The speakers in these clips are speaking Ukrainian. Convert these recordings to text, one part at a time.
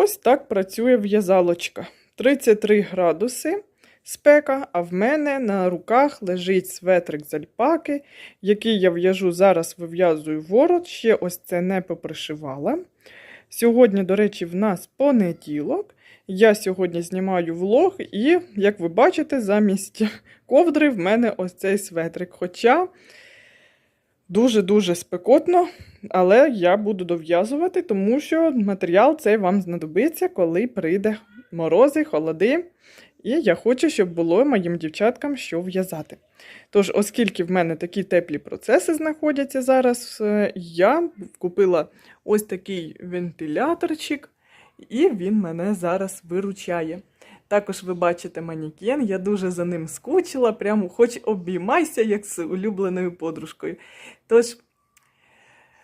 Ось так працює в'язалочка. 33 градуси спека, а в мене на руках лежить светрик з альпаки, який я в'яжу зараз, вив'язую ворот. Ще ось це не попришивала. Сьогодні, до речі, в нас понеділок. Я сьогодні знімаю влог, і, як ви бачите, замість ковдри в мене ось цей светрик. Хоча дуже-дуже спекотно, але я буду дов'язувати, тому що матеріал цей вам знадобиться, коли прийде морози, холоди. І я хочу, щоб було моїм дівчаткам що в'язати. Тож, оскільки в мене такі теплі процеси знаходяться зараз, е, я купила ось такий вентиляторчик, і він мене зараз виручає. Також ви бачите манікен, я дуже за ним скучила, прямо хоч обіймайся, як з улюбленою подружкою. Тож,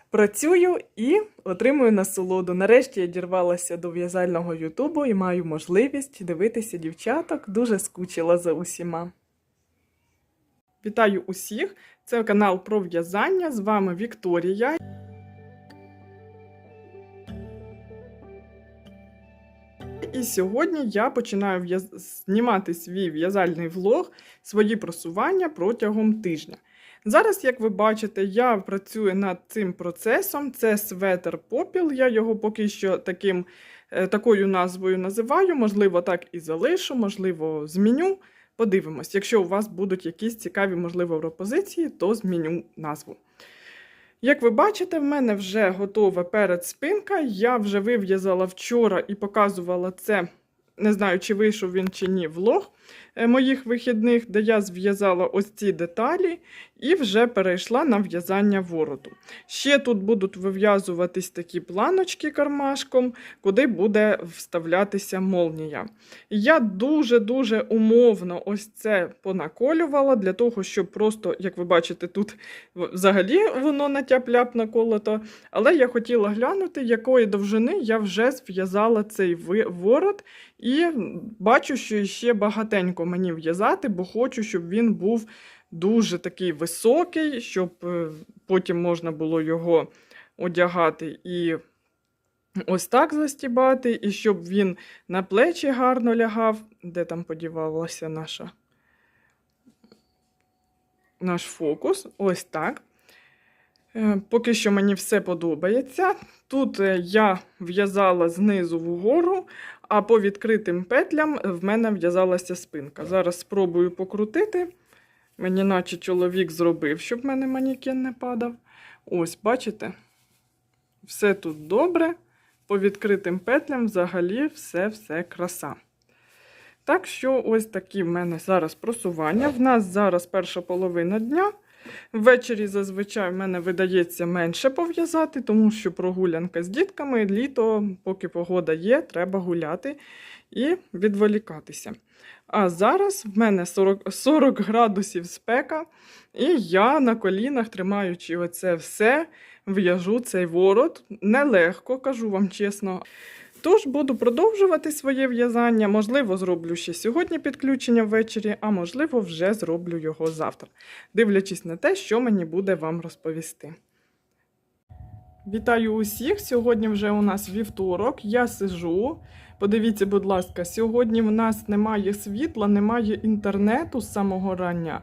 працюю і отримую насолоду. Нарешті я дірвалася до в'язального Ютубу і маю можливість дивитися дівчаток, дуже скучила за усіма. Вітаю усіх! Це канал про в'язання. З вами Вікторія. І сьогодні я починаю знімати свій в'язальний влог, свої просування протягом тижня. Зараз, як ви бачите, я працюю над цим процесом. Це светер попіл. Я його поки що таким, е, такою назвою називаю. Можливо, так і залишу, можливо, зміню. Подивимось. Якщо у вас будуть якісь цікаві, можливо, пропозиції, то зміню назву. Як ви бачите, в мене вже готова передспинка. Я вже вив'язала вчора і показувала це. Не знаю, чи вийшов він чи ні, влог моїх вихідних, де я зв'язала ось ці деталі і вже перейшла на в'язання вороту. Ще тут будуть вив'язуватись такі планочки кармашком, куди буде вставлятися молнія. Я дуже-дуже умовно ось це понаколювала для того, щоб просто, як ви бачите, тут взагалі воно на тяп-ляп наколото. Але я хотіла глянути, якої довжини я вже зв'язала цей ворот. І бачу, що ще багатенько мені в'язати, бо хочу, щоб він був дуже такий високий, щоб е, потім можна було його одягати і ось так застібати, і щоб він на плечі гарно лягав. Де там подівалася наша наш фокус? Ось так. Е, Поки що мені все подобається. Тут е, я в'язала знизу вгору, а по відкритим петлям в мене в'язалася спинка. Зараз спробую покрутити. Мені наче чоловік зробив, щоб в мене манікен не падав. Ось, бачите? Все тут добре. По відкритим петлям взагалі все-все краса. Так що, ось такі в мене зараз просування. В нас зараз перша половина дня. Ввечері зазвичай в мене видається менше пов'язати, тому що прогулянка з дітками, літо, поки погода є, треба гуляти і відволікатися. А зараз в мене 40, 40 градусів спека, і я на колінах, тримаючи оце все, в'яжу цей ворот. Нелегко, кажу вам чесно. Тож буду продовжувати своє в'язання. Можливо, зроблю ще сьогодні підключення ввечері, а можливо, вже зроблю його завтра, дивлячись на те, що мені буде вам розповісти. Вітаю усіх! Сьогодні вже у нас вівторок. Я сижу. Подивіться, будь ласка, сьогодні в нас немає світла, немає інтернету з самого рання.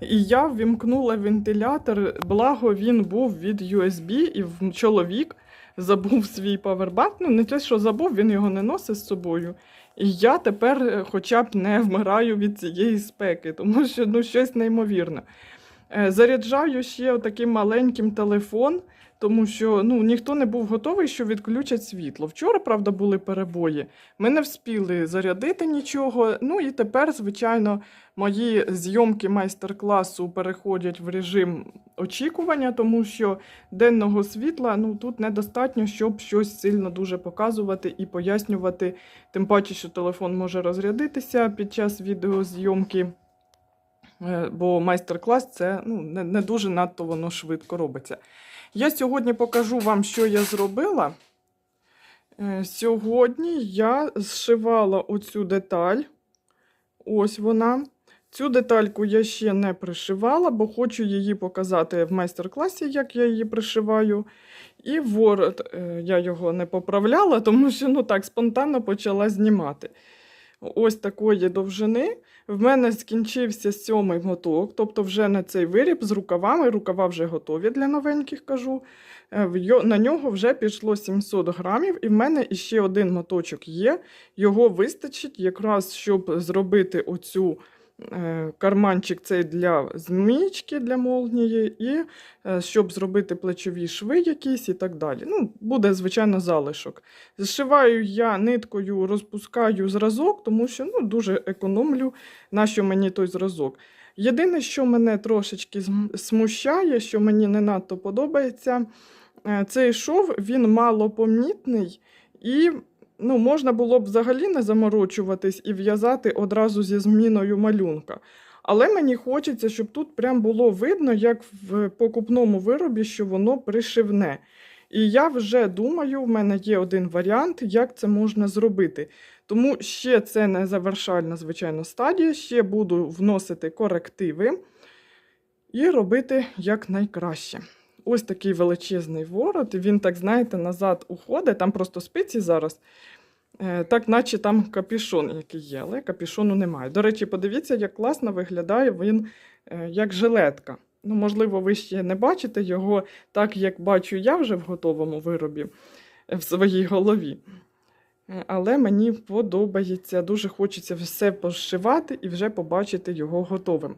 І я ввімкнула вентилятор, благо він був від USB, і чоловік забув свій павербанк. Ну, не те, що забув, він його не носить з собою. І я тепер е, хоча б не вмираю від цієї спеки, тому що ну, щось неймовірне. Е, Заряджаю ще таким маленьким телефон, тому що ну, ніхто не був готовий, що відключать світло. Вчора, правда, були перебої. Ми не вспіли зарядити нічого. Ну і тепер, звичайно, мої зйомки майстер-класу переходять в режим очікування, тому що денного світла ну, тут недостатньо, щоб щось сильно дуже показувати і пояснювати. Тим паче, що телефон може розрядитися під час відеозйомки. Е, Бо майстер-клас це ну, не дуже надто воно швидко робиться. Я сьогодні покажу вам, що я зробила. Е, Сьогодні я зшивала оцю деталь. Ось вона. Цю детальку я ще не пришивала, бо хочу її показати в майстер-класі, як я її пришиваю. І ворот е, я його не поправляла, тому що ну так спонтанно почала знімати. Ось такої довжини. В мене скінчився сьомий моток, тобто вже на цей виріб з рукавами. Рукава вже готові для новеньких кажу. Е, На нього вже пішло 700 грамів, і в мене іще один моточок є. Його вистачить якраз, щоб зробити оцю карманчик цей для змієчки, для молнії, і е, щоб зробити плечові шви якісь і так далі. Ну, буде, звичайно, залишок. Зшиваю я ниткою, розпускаю зразок, тому що ну, дуже економлю, на що мені той зразок. Єдине, що мене трошечки смущає, що мені не надто подобається, е, цей шов він малопомітний і ну, можна було б взагалі не заморочуватись і в'язати одразу зі зміною малюнка. Але мені хочеться, щоб тут прям було видно, як в покупному виробі, що воно пришивне. І я вже думаю, в мене є один варіант, як це можна зробити. Тому ще це не завершальна, звичайно, стадія. Ще буду вносити корективи і робити якнайкраще. Ось такий величезний ворот. Він, так знаєте, назад уходить. Там просто спиці зараз. Е, Так, наче там капішон який є, але капішону немає. До речі, подивіться, як класно виглядає він е, як жилетка. Ну, можливо, ви ще не бачите його так, як бачу я вже в готовому виробі е, в своїй голові. Але мені подобається, дуже хочеться все пошивати і вже побачити його готовим.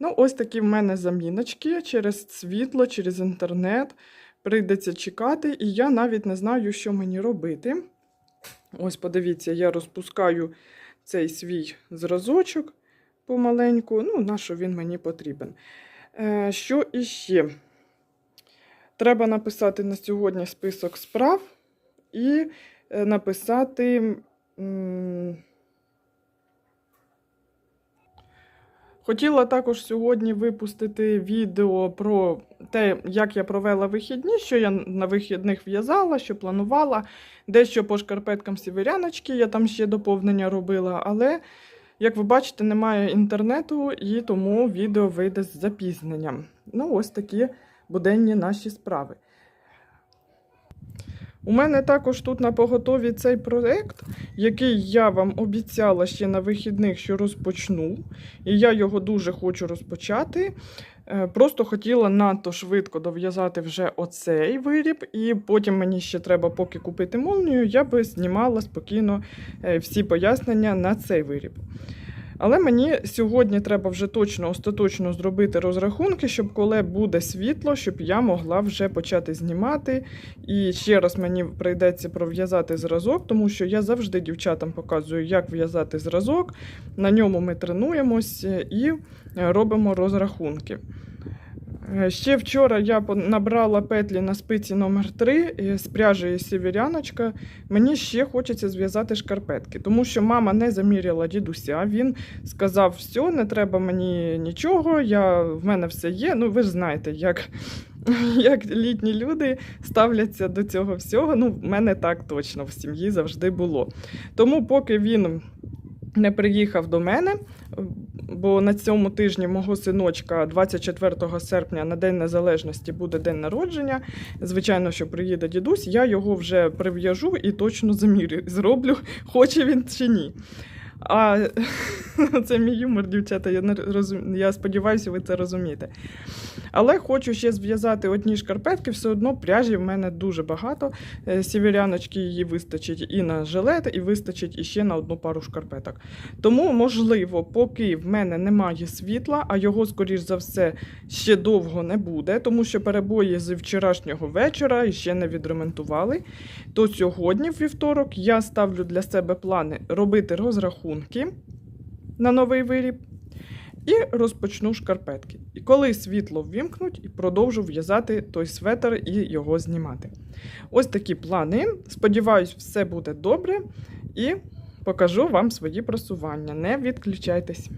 Ну, ось такі в мене заміночки через світло, через інтернет. Прийдеться чекати, і я навіть не знаю, що мені робити. Ось, подивіться, я розпускаю цей свій зразочок помаленьку. Ну, на що він мені потрібен. Е, що іще? Треба написати на сьогодні список справ і е, написати. м, Хотіла також сьогодні випустити відео про те, як я провела вихідні, що я на вихідних в'язала, що планувала. Дещо по шкарпеткам сіверяночки, я там ще доповнення робила, але, як ви бачите, немає інтернету, і тому відео вийде з запізненням. Ну, ось такі буденні наші справи. У мене також тут на поготові цей проект, який я вам обіцяла ще на вихідних, що розпочну. І я його дуже хочу розпочати. Е, Просто хотіла надто швидко дов'язати вже оцей виріб, і потім мені ще треба поки купити молнію, я би знімала спокійно е, всі пояснення на цей виріб. Але мені сьогодні треба вже точно остаточно зробити розрахунки, щоб коли буде світло, щоб я могла вже почати знімати. І ще раз мені прийдеться пров'язати зразок, тому що я завжди дівчатам показую, як в'язати зразок. На ньому ми тренуємось і е, робимо розрахунки. Е, Ще вчора я набрала петлі на спиці номер 3 з пряжею сіверяночка. Мені ще хочеться зв'язати шкарпетки, тому що мама не заміряла дідуся. Він сказав: все, не треба мені нічого, я, в мене все є. Ну, ви ж знаєте, як, як літні люди ставляться до цього всього. Ну, в мене так точно в сім'ї завжди було. Тому, поки він не приїхав до мене, бо на цьому тижні мого синочка, 24 серпня, на День Незалежності, буде день народження. Звичайно, що приїде дідусь, я його вже прив'яжу і точно замірю, зроблю, хоче він чи ні. А це мій юмор, дівчата. Я не розум... Я сподіваюся, ви це розумієте. Але хочу ще зв'язати одні шкарпетки, все одно пряжі в мене дуже багато. Е, Сіверяночки її вистачить і на жилет, і вистачить іще на одну пару шкарпеток. Тому, можливо, поки в мене немає світла, а його, скоріш за все, ще довго не буде, тому що перебої з вчорашнього вечора ще не відремонтували. То сьогодні, в вівторок, я ставлю для себе плани робити розрахунки на новий виріб і розпочну шкарпетки. І коли світло ввімкнуть, і продовжу в'язати той светр і його знімати. Ось такі плани. Сподіваюсь, все буде добре і покажу вам свої просування. Не відключайтесь.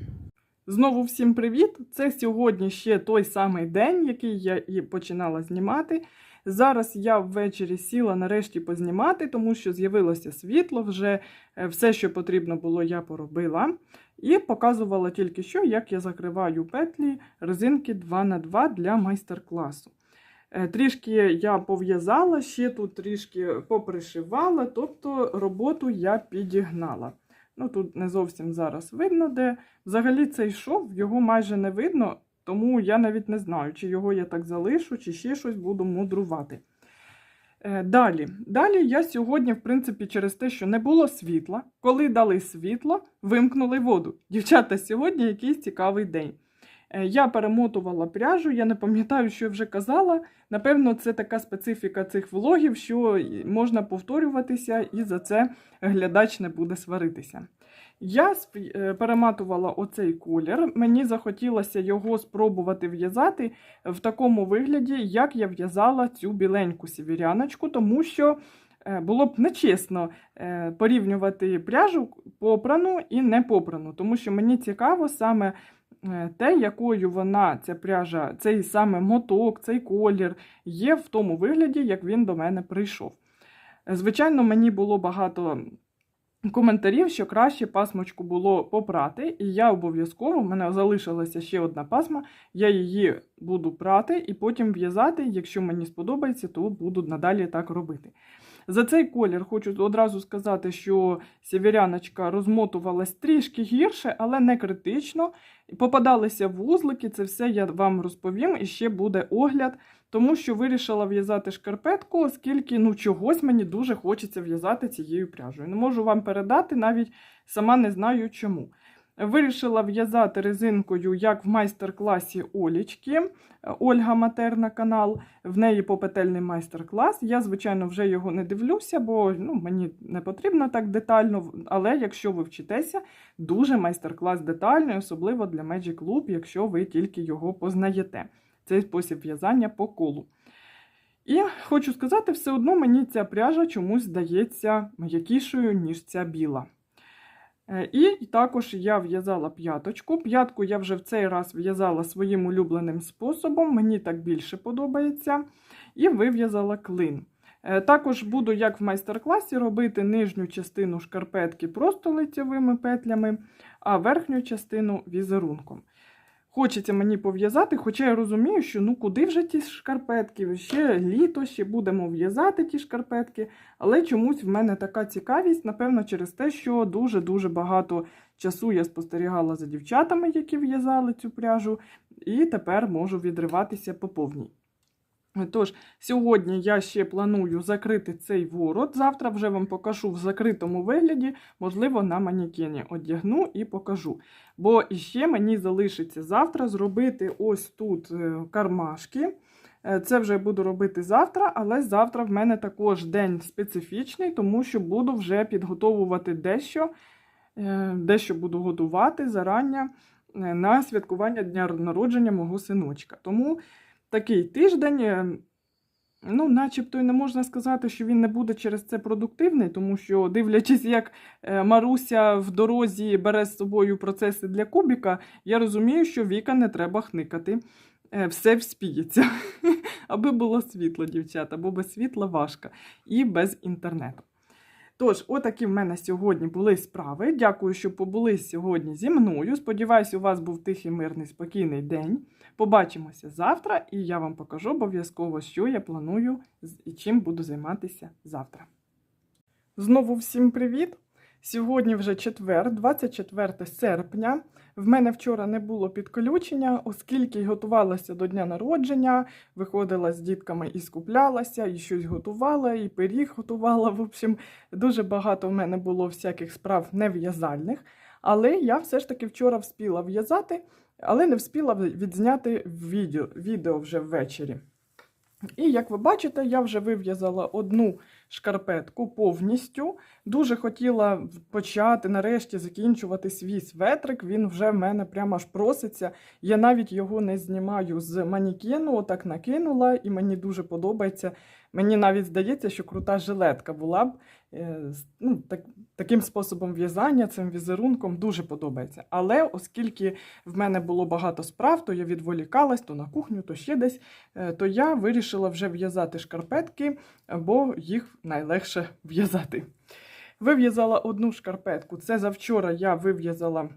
Знову всім привіт! Це сьогодні ще той самий день, який я і починала знімати. Зараз я ввечері сіла нарешті познімати, тому що з'явилося світло, вже е, все, що потрібно було, я поробила. І показувала тільки що, як я закриваю петлі резинки 2х2 для майстер-класу. Е, Трішки я пов'язала, ще тут трішки попришивала, тобто роботу я підігнала. Ну, тут не зовсім зараз видно, де. Взагалі цей шов, його майже не видно, тому я навіть не знаю, чи його я так залишу, чи ще щось буду мудрувати. Е, Далі. Далі я сьогодні, в принципі, через те, що не було світла, коли дали світло, вимкнули воду. Дівчата, сьогодні якийсь цікавий день. Е, Я перемотувала пряжу, я не пам'ятаю, що я вже казала. Напевно, це така специфіка цих влогів, що можна повторюватися, і за це глядач не буде сваритися. Я е, перематувала оцей колір. Мені захотілося його спробувати в'язати в такому вигляді, як я в'язала цю біленьку сівіряночку, тому що е, було б нечесно е, порівнювати пряжу попрану і не попрану, тому що мені цікаво саме те, якою вона, ця пряжа, цей саме моток, цей колір є в тому вигляді, як він до мене прийшов. Звичайно, мені було багато коментарів, що краще пасмочку було попрати, і я обов'язково, в мене залишилася ще одна пасма, я її буду прати і потім в'язати. Якщо мені сподобається, то буду надалі так робити. За цей колір хочу одразу сказати, що сєвєряночка розмотувалась трішки гірше, але не критично. Попадалися вузлики, це все я вам розповім і ще буде огляд, тому що вирішила в'язати шкарпетку, оскільки ну, чогось мені дуже хочеться в'язати цією пряжею. Не можу вам передати, навіть сама не знаю чому. Вирішила в'язати резинкою, як в майстер-класі Олічки, Ольга Матерна канал. В неї попетельний майстер-клас. Я, звичайно, вже його не дивлюся, бо ну, мені не потрібно так детально. Але якщо ви вчитеся, дуже майстер-клас детальний, особливо для Magic Loop, якщо ви тільки його познаєте. Цей спосіб в'язання по колу. І хочу сказати, все одно мені ця пряжа чомусь здається м'якішою, ніж ця біла. Е, І також я в'язала п'яточку. П'ятку я вже в цей раз в'язала своїм улюбленим способом, мені так більше подобається. І вив'язала клин. Е, Також буду, як в майстер-класі, робити нижню частину шкарпетки просто лицьовими петлями, а верхню частину візерунком. Хочеться мені пов'язати, хоча я розумію, що ну куди вже ті шкарпетки? Ще літо, ще будемо в'язати ті шкарпетки. Але чомусь в мене така цікавість, напевно, через те, що дуже-дуже багато часу я спостерігала за дівчатами, які в'язали цю пряжу, і тепер можу відриватися по повній. Тож, сьогодні я ще планую закрити цей ворот. Завтра вже вам покажу в закритому вигляді, можливо, на манікені одягну і покажу. Бо іще мені залишиться завтра зробити ось тут е, кармашки. Е, Це вже буду робити завтра, але завтра в мене також день специфічний, тому що буду вже підготовувати дещо, е, дещо буду готувати зарання на святкування дня народження мого синочка. Тому такий тиждень, е, ну, начебто і не можна сказати, що він не буде через це продуктивний, тому що, дивлячись, як е, Маруся в дорозі бере з собою процеси для кубіка, я розумію, що Віка не треба хникати. Е, Все вспіється, аби було світло, дівчата, бо без світла важко і без інтернету. Тож, отакі в мене сьогодні були справи. Дякую, що побули сьогодні зі мною. Сподіваюсь, у вас був тихий, мирний, спокійний день. Побачимося завтра, і я вам покажу обов'язково, що я планую і чим буду займатися завтра. Знову всім привіт! Сьогодні вже четвер, 24 серпня. В мене вчора не було підключення, оскільки готувалася до дня народження, виходила з дітками і скуплялася, і щось готувала, і пиріг готувала. В общем, дуже багато в мене було всяких справ нев'язальних. Але я все ж таки вчора вспіла в'язати, але не вспіла відзняти відео, відео вже ввечері. І як ви бачите, я вже вив'язала одну шкарпетку повністю. Дуже хотіла почати нарешті закінчувати свій светрик. Він вже в мене прямо аж проситься. Я навіть його не знімаю з манікену, отак накинула, і мені дуже подобається. Мені навіть здається, що крута жилетка була б е, ну, так, таким способом в'язання, цим візерунком дуже подобається. Але оскільки в мене було багато справ, то я відволікалась то на кухню, то ще десь, е, то я вирішила вже в'язати шкарпетки, бо їх найлегше в'язати. Вив'язала одну шкарпетку. Це завчора я вив'язала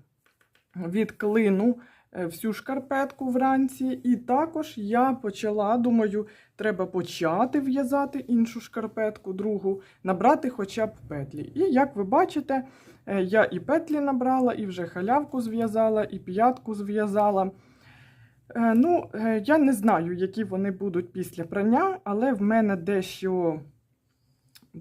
від клину е, всю шкарпетку вранці. І також я почала, думаю, треба почати в'язати іншу шкарпетку, другу, набрати хоча б петлі. І як ви бачите, е, я і петлі набрала, і вже халявку зв'язала, і п'ятку зв'язала. Е, Ну, я не знаю, які вони будуть після прання, але в мене дещо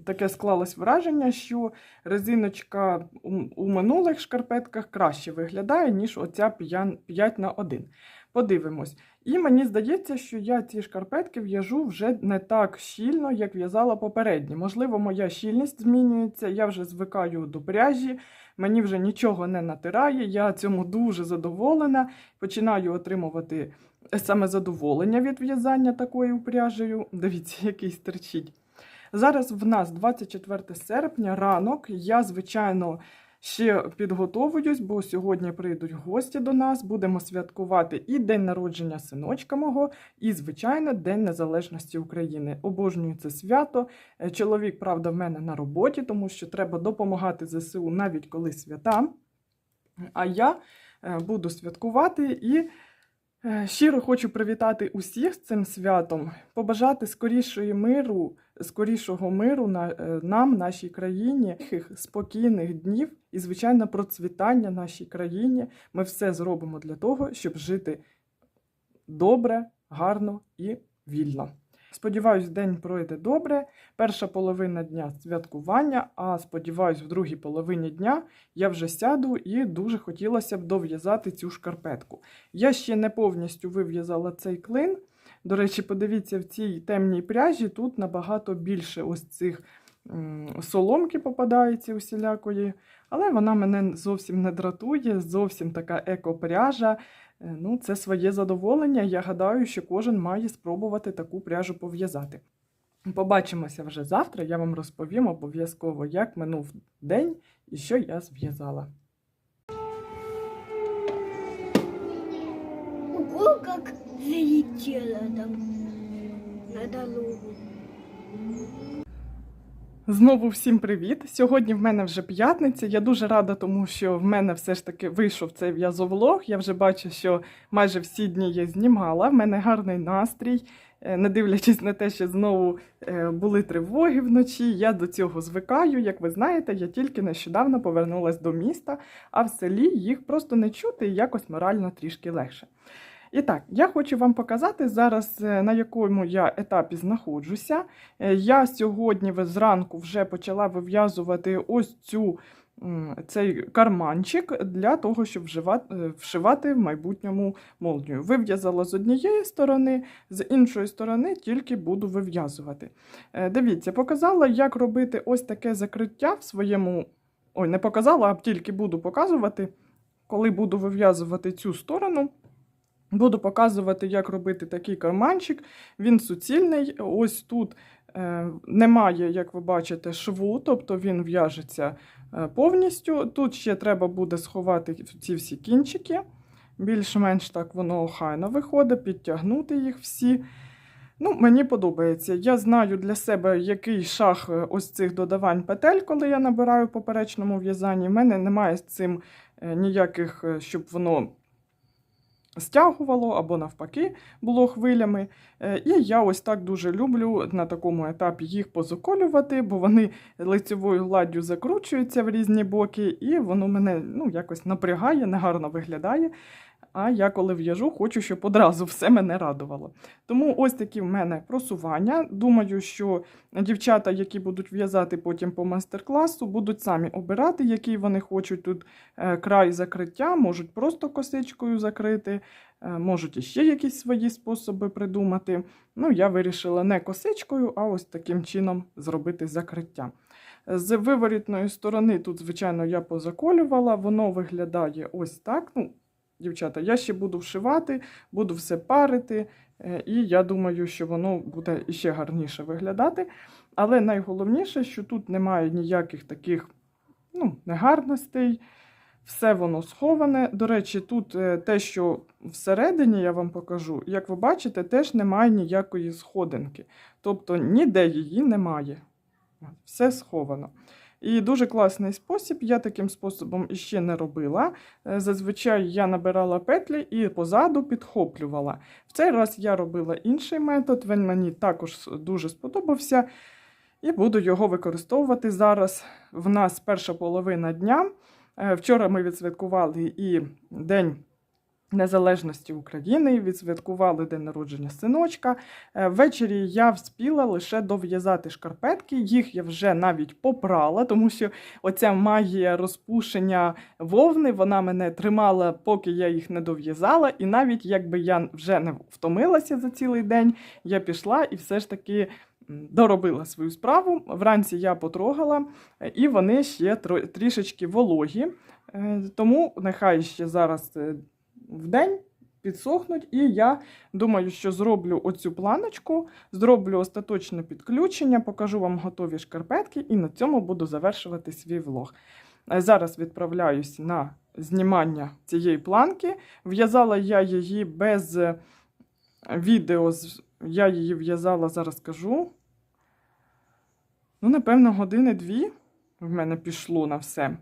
таке склалось враження, що резиночка у, у минулих шкарпетках краще виглядає, ніж оця 5 на 1. Подивимось. І мені здається, що я ці шкарпетки в'яжу вже не так щільно, як в'язала попередні. Можливо, моя щільність змінюється, я вже звикаю до пряжі, мені вже нічого не натирає, я цьому дуже задоволена. Починаю отримувати саме задоволення від в'язання такою пряжею. Дивіться, який стерчить. Зараз в нас 24 серпня, ранок. Я, звичайно, ще підготовуюсь, бо сьогодні прийдуть гості до нас. Будемо святкувати і день народження синочка мого, і, звичайно, День Незалежності України. Обожнюю це свято. Е, Чоловік, правда, в мене на роботі, тому що треба допомагати ЗСУ навіть коли свята. А я е, буду святкувати і. Е, Щиро хочу привітати усіх з цим святом, побажати скорішої миру, скорішого миру на, е, нам, нашій країні, спокійних днів і, звичайно, процвітання нашій країні. Ми все зробимо для того, щоб жити добре, гарно і вільно. Сподіваюсь, день пройде добре. Перша половина дня святкування, а сподіваюсь, в другій половині дня я вже сяду і дуже хотілося б дов'язати цю шкарпетку. Я ще не повністю вив'язала цей клин. До речі, подивіться, в цій темній пряжі тут набагато більше ось цих соломки попадається усілякої, але вона мене зовсім не дратує, зовсім така еко-пряжа. Е, Ну, це своє задоволення. Я гадаю, що кожен має спробувати таку пряжу пов'язати. Побачимося вже завтра. Я вам розповім обов'язково, як минув день і що я зв'язала. Ого, как залетела там на дорогу. Знову всім привіт! Сьогодні в мене вже п'ятниця. Я дуже рада, тому що в мене все ж таки вийшов цей в'язовлог. Я вже бачу, що майже всі дні я знімала. В мене гарний настрій. Е, Не дивлячись на те, що знову е, були тривоги вночі, я до цього звикаю. Як ви знаєте, я тільки нещодавно повернулася до міста, а в селі їх просто не чути і якось морально трішки легше. І так, я хочу вам показати зараз, е, на якому я етапі знаходжуся. Е, Я сьогодні зранку вже почала вив'язувати ось цю, цей карманчик для того, щоб е, вшивати в майбутньому молнію. Вив'язала з однієї сторони, з іншої сторони тільки буду вив'язувати. Дивіться, показала, як робити ось таке закриття в своєму. Ой, не показала, а тільки буду показувати, коли буду вив'язувати цю сторону. Буду показувати, як робити такий карманчик. Він суцільний. Ось тут е, немає, як ви бачите, шву, тобто він в'яжеться е, повністю. Тут ще треба буде сховати ці всі кінчики. Більш-менш так воно охайно виходить, підтягнути їх всі. Ну, Мені подобається. Я знаю для себе, який шах е, ось цих додавань петель, коли я набираю в поперечному в'язанні. В мене немає з цим ніяких, щоб воно стягувало або навпаки було хвилями. Е, І я ось так дуже люблю на такому етапі їх позаколювати, бо вони лицевою гладдю закручуються в різні боки, і воно мене ну, якось напрягає, негарно виглядає. А я коли в'яжу, хочу, щоб одразу все мене радувало. Тому ось такі в мене просування. Думаю, що дівчата, які будуть в'язати потім по майстер-класу, будуть самі обирати, який вони хочуть тут е, край закриття, можуть просто косичкою закрити, е, можуть іще якісь свої способи придумати. Ну, я вирішила не косичкою, а ось таким чином зробити закриття. З виворітної сторони тут, звичайно, я позаколювала, воно виглядає ось так. Ну, Дівчата, я ще буду вшивати, буду все парити, Е, І я думаю, що воно буде іще гарніше виглядати. Але найголовніше, що тут немає ніяких таких ну, негарностей, все воно сховане. До речі, тут е, те, що всередині я вам покажу, як ви бачите, теж немає ніякої сходинки. Тобто ніде її немає. Все сховано. І дуже класний спосіб. Я таким способом іще не робила. Е, Зазвичай я набирала петлі і позаду підхоплювала. В цей раз я робила інший метод, він мені також дуже сподобався. І буду його використовувати зараз. В нас перша половина дня. Е, Вчора ми відсвяткували і День Незалежності України, відсвяткували день народження синочка. Е, Ввечері я вспіла лише дов'язати шкарпетки. Їх я вже навіть попрала, тому що оця магія розпушення вовни вона мене тримала, поки я їх не дов'язала. І навіть якби я вже не втомилася за цілий день, я пішла і все ж таки доробила свою справу. Вранці я потрогала, е, і вони ще трішечки вологі. Е, Тому нехай ще зараз в день підсохнуть, і я думаю, що зроблю оцю планочку, зроблю остаточне підключення, покажу вам готові шкарпетки, і на цьому буду завершувати свій влог. Е, Зараз відправляюсь на знімання цієї планки. В'язала я її без е, відео, я її в'язала, зараз скажу. Ну, напевно, години-дві в мене пішло на все.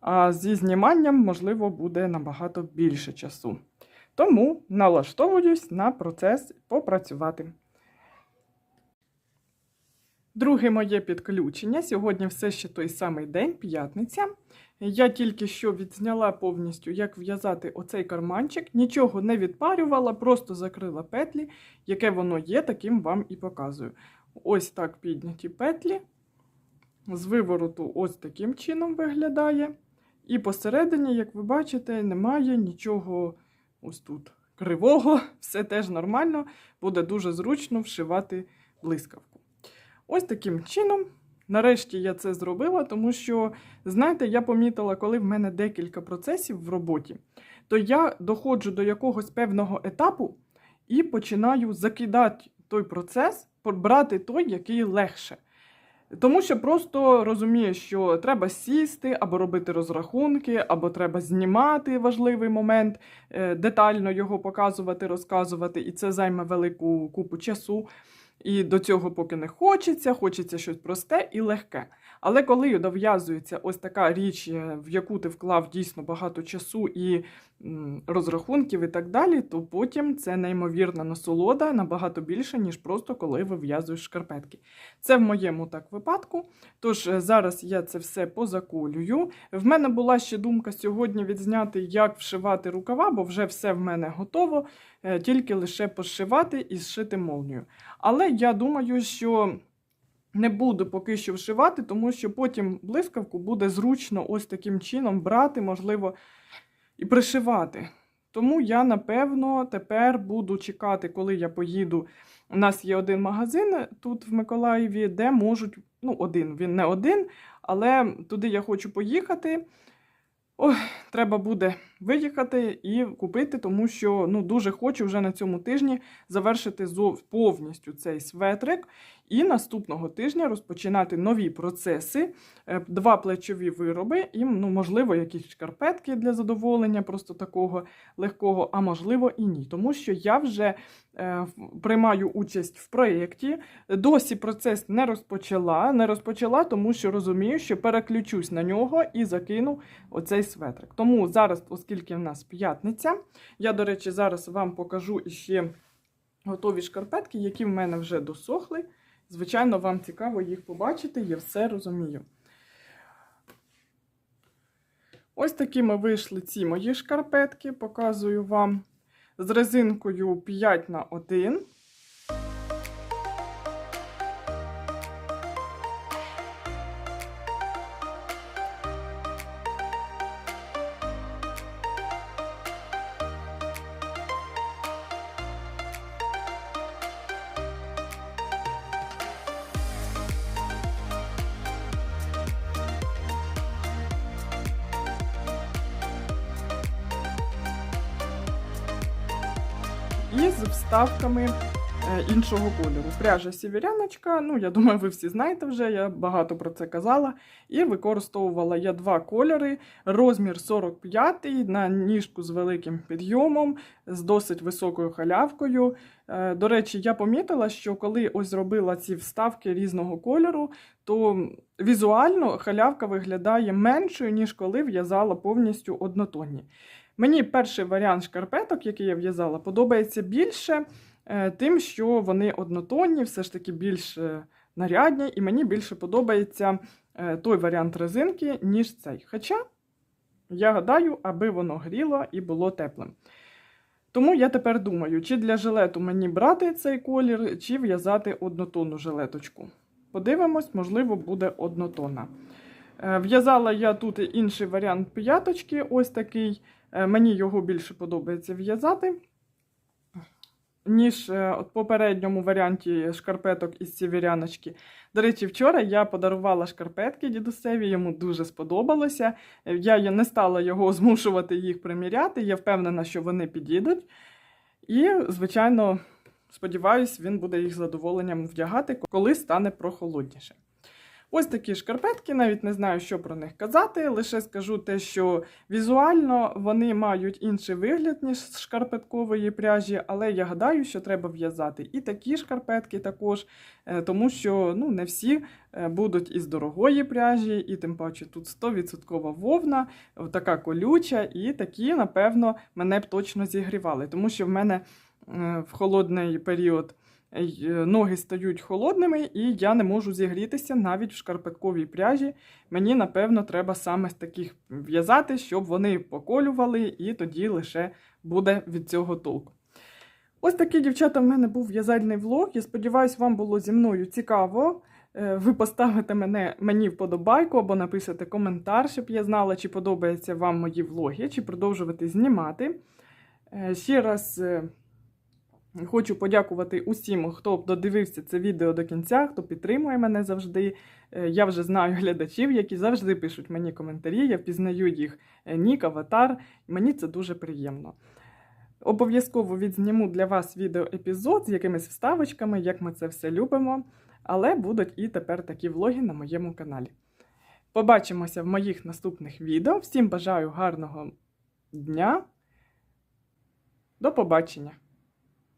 А зі зніманням, можливо, буде набагато більше часу. Тому налаштовуюсь на процес попрацювати. Друге моє підключення. Сьогодні все ще той самий день, п'ятниця. Я тільки що відзняла повністю, як в'язати оцей карманчик. Нічого не відпарювала, просто закрила петлі. Яке воно є, таким вам і показую. Ось так підняті петлі. З вивороту ось таким чином виглядає. І посередині, як ви бачите, немає нічого ось тут кривого, все теж нормально, буде дуже зручно вшивати блискавку. Ось таким чином. Нарешті я це зробила, тому що, знаєте, я помітила, коли в мене декілька процесів в роботі, то я доходжу до якогось певного етапу і починаю закидати той процес, брати той, який легше. Тому що просто розуміє, що треба сісти або робити розрахунки, або треба знімати важливий момент, е, детально його показувати, розказувати, і це займе велику купу часу. І до цього поки не хочеться, хочеться щось просте і легке. Але коли дов'язується ось така річ, е, в яку ти вклав дійсно багато часу і розрахунків і так далі, то потім це неймовірна насолода набагато більше, ніж просто коли вив'язуєш шкарпетки. Це в моєму так випадку. Тож е, зараз я це все позаколюю. В мене була ще думка сьогодні відзняти, як вшивати рукава, бо вже все в мене готово, е, тільки лише пошивати і зшити молнію. Але я думаю, що не буду поки що вшивати, тому що потім блискавку буде зручно ось таким чином брати, можливо, і пришивати. Тому я, напевно, тепер буду чекати, коли я поїду. У нас є один магазин тут в Миколаєві, де можуть, ну, один, він не один, але туди я хочу поїхати. Ой, треба буде виїхати і купити, тому що ну, дуже хочу вже на цьому тижні завершити повністю цей светрик. І наступного тижня розпочинати нові процеси, е, два плечові вироби, і, ну, можливо, якісь шкарпетки для задоволення, просто такого легкого, а можливо і ні. Тому що я вже е, приймаю участь в проєкті. Досі процес не розпочала. Не розпочала, тому що розумію, що переключусь на нього і закину оцей светрик. Тому зараз, оскільки в нас п'ятниця, я, до речі, зараз вам покажу іще готові шкарпетки, які в мене вже досохли. Звичайно, вам цікаво їх побачити, я все розумію. Ось такими вийшли ці мої шкарпетки, показую вам з резинкою 5 на 1. Вставками е, іншого кольору. Пряжа сіверяночка, ну я думаю, ви всі знаєте вже, я багато про це казала. І використовувала я два кольори: розмір 45 на ніжку з великим підйомом, з досить високою халявкою. Е, До речі, я помітила, що коли ось зробила ці вставки різного кольору, то візуально халявка виглядає меншою, ніж коли в'язала повністю однотонні. Мені перший варіант шкарпеток, який я в'язала, подобається більше, е, тим, що вони однотонні, все ж таки більш е, нарядні, і мені більше подобається е, той варіант резинки, ніж цей. Хоча, я гадаю, аби воно гріло і було теплим. Тому я тепер думаю, чи для жилету мені брати цей колір, чи в'язати однотонну жилеточку. Подивимось, можливо, буде однотонна. В'язала я тут інший варіант п'яточки, ось такий. Е, Мені його більше подобається в'язати, ніж е, от попередньому варіанті шкарпеток із сіверяночки. До речі, вчора я подарувала шкарпетки дідусеві, йому дуже сподобалося. Е, Я не стала його змушувати їх приміряти. Я впевнена, що вони підійдуть. І, звичайно, сподіваюсь, він буде їх задоволенням вдягати, коли стане прохолодніше. Ось такі шкарпетки, навіть не знаю, що про них казати. Лише скажу те, що візуально вони мають інший вигляд, ніж з шкарпеткової пряжі, але я гадаю, що треба в'язати і такі шкарпетки також, е, тому що ну, не всі е, будуть із дорогої пряжі, і тим паче тут 100% вовна, така колюча, і такі, напевно, мене б точно зігрівали, тому що в мене е, в холодний період ноги стають холодними, і я не можу зігрітися навіть в шкарпетковій пряжі. Мені, напевно, треба саме з таких в'язати, щоб вони поколювали, і тоді лише буде від цього толк. Ось такий, дівчата, в мене був в'язальний влог. Я сподіваюся, вам було зі мною цікаво. Е, Ви поставите мене, мені вподобайку або напишете коментар, щоб я знала, чи подобаються вам мої влоги, чи продовжувати знімати. Е, Ще раз е, хочу подякувати усім, хто додивився це відео до кінця, хто підтримує мене завжди. Е, Я вже знаю глядачів, які завжди пишуть мені коментарі, я впізнаю їх е, нік, аватар. Мені це дуже приємно. Обов'язково відзніму для вас відеоепізод з якимись вставочками, як ми це все любимо. Але будуть і тепер такі влоги на моєму каналі. Побачимося в моїх наступних відео. Всім бажаю гарного дня. До побачення!